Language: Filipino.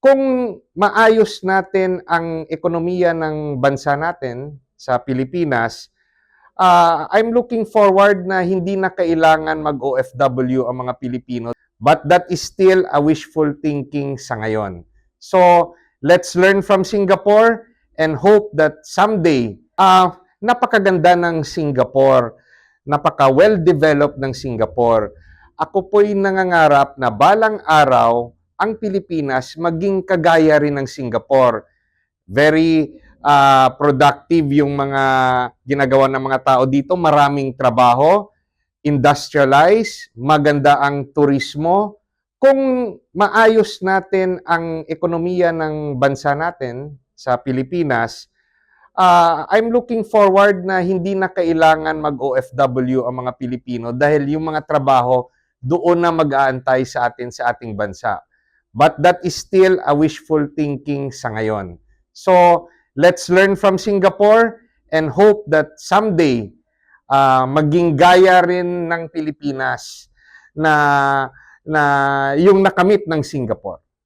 kung maayos natin ang ekonomiya ng bansa natin sa Pilipinas, ah, I'm looking forward na hindi na kailangan mag-OFW ang mga Pilipino. But that is still a wishful thinking sa ngayon. So, let's learn from Singapore and hope that someday, ah, napakaganda ng Singapore, napaka well-developed ng Singapore. Ako po'y nangangarap na balang araw, ang Pilipinas maging kagaya rin ng Singapore. Very ah, productive yung mga ginagawa ng mga tao dito, maraming trabaho, industrialized, maganda ang turismo. Kung maayos natin ang ekonomiya ng bansa natin sa Pilipinas, ah, I'm looking forward na hindi na kailangan mag-OFW ang mga Pilipino dahil yung mga trabaho doon na mag-aantay sa atin sa ating bansa. But that is still a wishful thinking sa ngayon. So, let's learn from Singapore and hope that someday ah, maging gaya rin ng Pilipinas na na yung nakamit ng Singapore.